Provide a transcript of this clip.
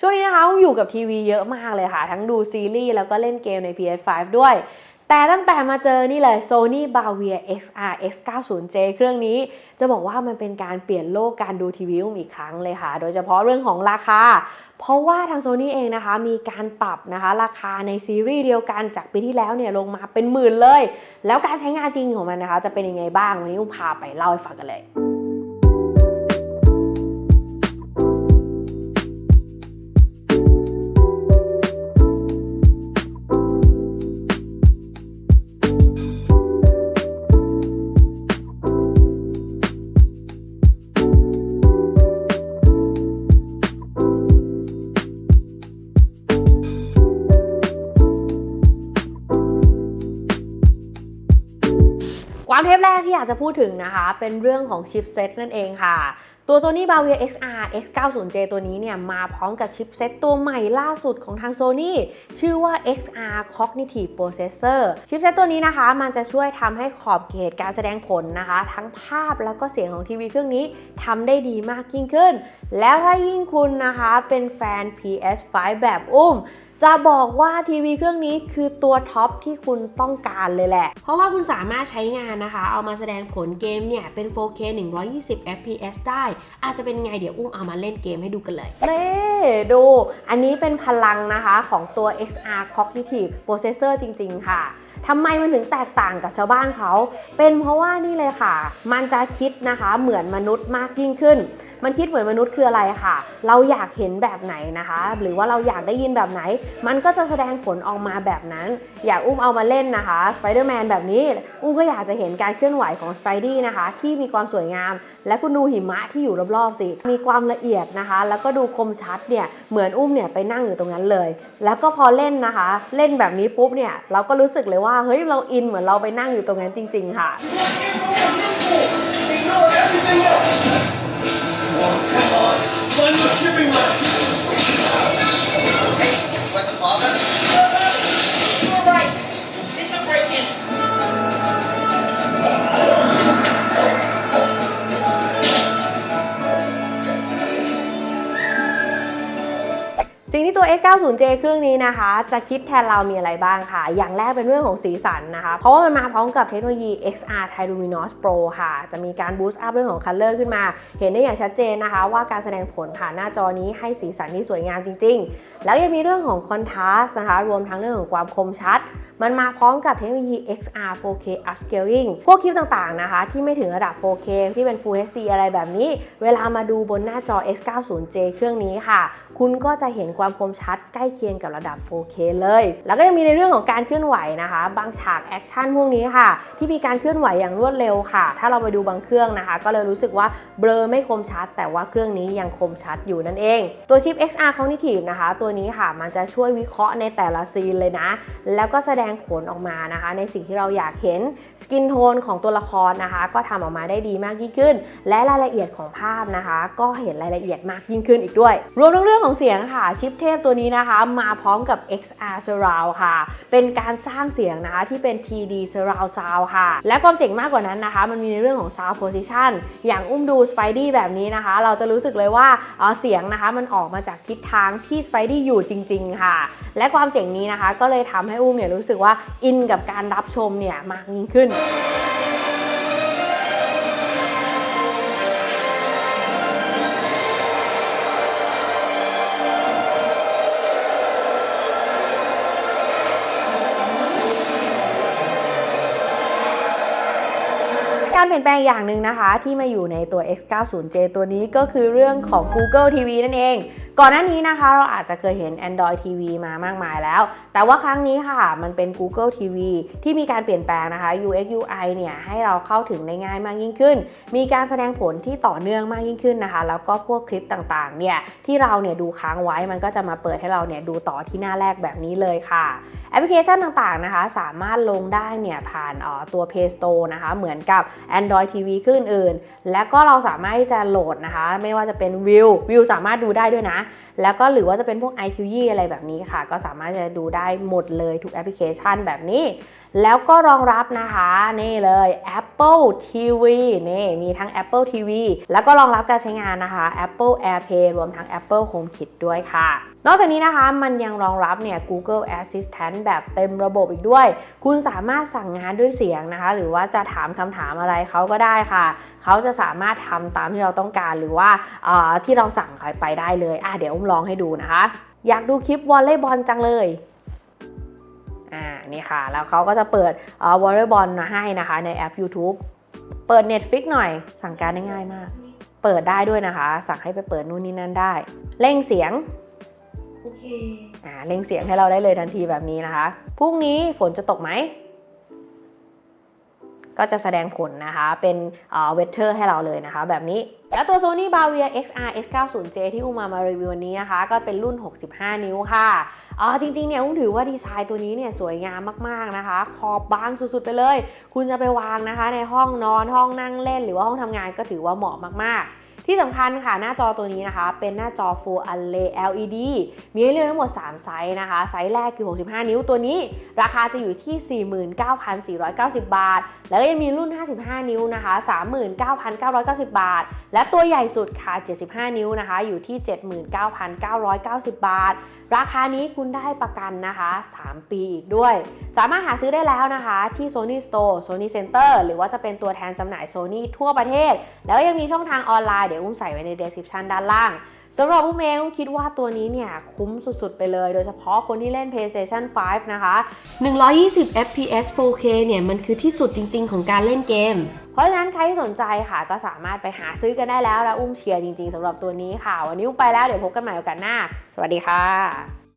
ช่วงนี้นะคะอุ้มอยู่กับทีวีเยอะมากเลยค่ะ ทั้งดูซีรีส์แล้วก็เล่นเกมใน PS5 ด้วย แต่ตั้งแต่มาเจอนี่เลย Sony Bravia XR X90J เครื่องนี้ จะบอกว่ามันเป็นการเปลี่ยนโลกการดูทีวีอีกครั้งเลยค่ะ โดยเฉพาะเรื่องของราคา เพราะว่าทาง Sony เองนะคะ มีการปรับนะคะราคาในซีรีส์เดียวกันจากปีที่แล้วเนี่ยลงมาเป็นหมื่นเลย แล้วการใช้งานจริงของมันนะคะ จะเป็นยังไงบ้างวันนี้อุ้มพาไปเล่าให้ฟังกันเลย ความเทปแรกที่อยากจะพูดถึงนะคะ เป็นเรื่องของชิปเซตนั่นเองค่ะ ตัว Sony Bravia XR X90J ตัวนี้เนี่ยมาพร้อมกับชิปเซตตัวใหม่ล่าสุดของทาง Sony ชื่อว่า XR Cognitive Processor ชิปเซตตัวนี้นะคะ มันจะช่วยทำให้ขอบเขตการแสดงผลนะคะ ทั้งภาพแล้วก็เสียงของทีวีเครื่องนี้ทำได้ดีมากยิ่งขึ้น แล้วถ้ายิ่งคุณนะคะเป็นแฟน PS5 แบบอุ้ม จะบอกว่าทีวีเครื่องนี้คือตัวท็อปที่คุณต้องการเลยแหละ เพราะว่าคุณสามารถใช้งานนะคะ เอามาแสดงผลเกมเนี่ย เป็น 4K 120 FPS ได้ อาจจะเป็นไงเดี๋ยวอุ้มเอามาเล่นเกมให้ดูกันเลยเน่ดู อันนี้เป็นพลังนะคะของตัว XR Cognitive Processor จริง ๆ ค่ะทำไมมันถึงแตกต่างกับชาวบ้านเขา เป็นเพราะว่านี่เลยค่ะ มันจะคิดนะคะเหมือนมนุษย์มากยิ่งขึ้น มันคิดเหมือนมนุษย์คืออะไรค่ะ เราอยากเห็นแบบไหนนะคะ หรือว่าเราอยากได้ยินแบบไหน มันก็จะแสดงผลออกมาแบบนั้น อยากอุ้มเอามาเล่นนะคะสไปเดอร์แมนแบบนี้ อุ้มก็อยากจะเห็นการเคลื่อนไหวของสไปดี้นะคะ ที่มีความสวยงาม และคุณดูหิมะที่อยู่รอบๆสิ มีความละเอียดนะคะ แล้วก็ดูคมชัดเนี่ย เหมือนอุ้มเนี่ยไปนั่งอยู่ตรงนั้นเลย แล้วก็พอเล่นนะคะ เล่นแบบนี้ปุ๊บเนี่ย เราก็รู้สึกเลยว่า เฮ้ย เราอินเหมือนเราไปนั่งอยู่ตรงนั้นจริง ๆ ค่ะ Oh, come on. Find shipping left. 90J เครื่องนี้นะคะ จะคิดแทนเรามีอะไรบ้างค่ะ อย่างแรกเป็นเรื่องของสีสันนะคะ เพราะว่ามันมาพร้อมกับเทคโนโลยี XR t i l u m i n o s Pro ค่ะ จะมีการบูสต์อัพเรื่องของคัลเลอร์ขึ้นมา เห็นได้อย่างชัดเจนนะคะ ว่าการแสดงผลผ่านหน้าจอนี้ให้สีสันที่สวยงามจริง ๆ แล้วยังมีเรื่องของคอนทราสต์นะคะ รวมทั้งเรื่องของความคมชัด มันมาพร้อมกับเทคโนโลยี XR 4K upscaling พวกคลิปต่างๆนะคะ ที่ไม่ถึงระดับ 4K ที่เป็น Full HD อะไรแบบนี้ เวลามาดูบนหน้าจอ X90J เครื่องนี้ค่ะ คุณก็จะเห็นความคมชัดใกล้เคียงกับระดับ 4K เลย แล้วก็ยังมีในเรื่องของการเคลื่อนไหวนะคะ บางฉากแอคชั่นพวกนี้ค่ะ ที่มีการเคลื่อนไหวอย่างรวดเร็วค่ะ ถ้าเราไปดูบางเครื่องนะคะ ก็เลยรู้สึกว่าเบลอไม่คมชัด แต่ว่าเครื่องนี้ยังคมชัดอยู่นั่นเอง ตัวชิป XR Cognitive นะคะ ตัวนี้ค่ะ มันจะช่วยวิเคราะห์ในแต่ละซีนเลยนะ แล้วก็แสดงผลออกมานะคะ ในสิ่งที่เราอยากเห็นสกินโทนของตัวละครนะคะ ก็ทำออกมาได้ดีมากยิ่งขึ้น และรายละเอียดของภาพนะคะ ก็เห็นรายละเอียดมากยิ่งขึ้นอีกด้วย รวมทั้งเรื่องของเสียงค่ะชิปเทพตัวนี้นะคะ มาพร้อมกับ XR Surround ค่ะ เป็นการสร้างเสียงนะคะที่เป็น TD Surround Sound ค่ะ และความเจ๋งมากกว่านั้นนะคะ มันมีในเรื่องของ Sound Position อย่างอุ้มดู Spidey แบบนี้นะคะ เราจะรู้สึกเลยว่าเอ่อเสียงนะคะมันออกมาจากทิศทางที่ Spidey อยู่จริง ๆ ค่ะ และความเจ๋งนี้นะคะ ก็เลยทำให้อุ้มเนี่ยรู้สึกว่าอินกับการรับชมเนี่ยมากยิ่งขึ้นการเปลี่ยนแปลงอย่างหนึ่งนะคะ ที่มาอยู่ในตัว X90J ตัวนี้ก็คือเรื่องของ Google TV นั่นเอง ก่อนหน้านี้นะคะเราอาจจะเคยเห็น Android TV มามากมายแล้ว แต่ว่าครั้งนี้ค่ะมันเป็น Google TV ที่มีการเปลี่ยนแปลงนะคะ UX UI เนี่ยให้เราเข้าถึงได้ง่ายมากยิ่งขึ้น มีการแสดงผลที่ต่อเนื่องมากยิ่งขึ้นนะคะ แล้วก็พวกคลิปต่างๆเนี่ยที่เราเนี่ยดูค้างไว้มันก็จะมาเปิดให้เราเนี่ยดูต่อที่หน้าแรกแบบนี้เลยค่ะ แอปพลิเคชันต่างๆนะคะสามารถลงได้เนี่ยผ่านออตัว Play Store นะคะเหมือนกับ Android TV เครื่องอื่น และก็เราสามารถที่จะโหลดนะคะ ไม่ว่าจะเป็นวิววิวสามารถดูได้ด้วยนะ แล้วก็หรือว่าจะเป็นพวก IQE อะไรแบบนี้ค่ะ ก็สามารถจะดูได้หมดเลยทุกแอปพลิเคชันแบบนี้ แล้วก็รองรับนะคะนี่เลย Apple TV นี่มีทั้ง Apple TV แล้วก็รองรับการใช้งานนะคะ Apple AirPlay รวมทั้ง Apple HomeKit ด้วยค่ะ นอกจากนี้นะคะมันยังรองรับเนี่ย Google Assistant แบบเต็มระบบอีกด้วย คุณสามารถสั่งงานด้วยเสียงนะคะ หรือว่าจะถามคำถามอะไรเขาก็ได้ค่ะ เขาจะสามารถทำตามที่เราต้องการหรือว่าที่เราสั่งไปได้เลยอะเดี๋ยวอุ้มลองให้ดูนะคะ อยากดูคลิปวอลเลย์บอลจังเลย อ่านี่ค่ะ แล้วเขาก็จะเปิดเอ่อวอลเลย์บอลมาให้นะคะ ในแอป YouTube เปิด Netflix หน่อยสั่งการได้ง่ายมาก เปิดได้ด้วยนะคะ สั่งให้ไปเปิดนู่นนี่นั่นได้เร่งเสียงโอเคอ่าเร่งเสียงให้เราได้เลยทันทีแบบนี้นะคะพรุ่งนี้ฝนจะตกไหม ก็จะแสดงผลนะคะ เป็นเวทเทอร์ให้เราเลยนะคะ แบบนี้ แล้วตัว Sony Bravia XR X90J ที่อุ้มมามารีวิววันนี้นะคะ ก็เป็นรุ่น 65 นิ้วค่ะอ๋อจริงๆเนี่ยอุ้มถือว่าดีไซน์ตัวนี้เนี่ยสวยงามมากๆนะคะ ขอบบางสุดๆไปเลย คุณจะไปวางนะคะ ในห้องนอนห้องนั่งเล่น หรือว่าห้องทำงานก็ถือว่าเหมาะมากๆ ที่สำคัญค่ะหน้าจอตัวนี้นะคะ เป็นหน้าจอ Full Array LED มีให้เลือกทั้งหมด 3 ไซส์นะคะ ไซส์แรกคือ 65 นิ้วตัวนี้ ราคาจะอยู่ที่ 49,490 บาท แล้วก็ยังมีรุ่น 55 นิ้วนะคะ 39,990 บาท และตัวใหญ่สุดค่ะ 75 นิ้วนะคะ อยู่ที่ 79,990 บาท ราคานี้คุณได้ประกันนะคะ 3 ปีอีกด้วย สามารถหาซื้อได้แล้วนะคะที่ Sony Store Sony Center หรือว่าจะเป็นตัวแทนจำหน่าย Sony ทั่วประเทศ แล้วก็ยังมีช่องทางออนไลน์เดี๋ยวอุ้มใส่ไว้ใน description ด้านล่างสำหรับอุ้มเองอุ้มคิดว่าตัวนี้เนี่ย คุ้มสุดๆ ไปเลย โดยเฉพาะคนที่เล่น PlayStation 5 นะคะ 120 FPS 4K เนี่ย มันคือที่สุดจริงๆ ของการเล่นเกม เพราะฉะนั้นใครที่สนใจค่ะก็สามารถไปหาซื้อกันได้แล้วและอุ้มเชียร์จริงๆสำหรับตัวนี้ค่ะ วันนี้อุ้มไปแล้วเดี๋ยวพบกันใหม่โอกาสหน้า สวัสดีค่ะ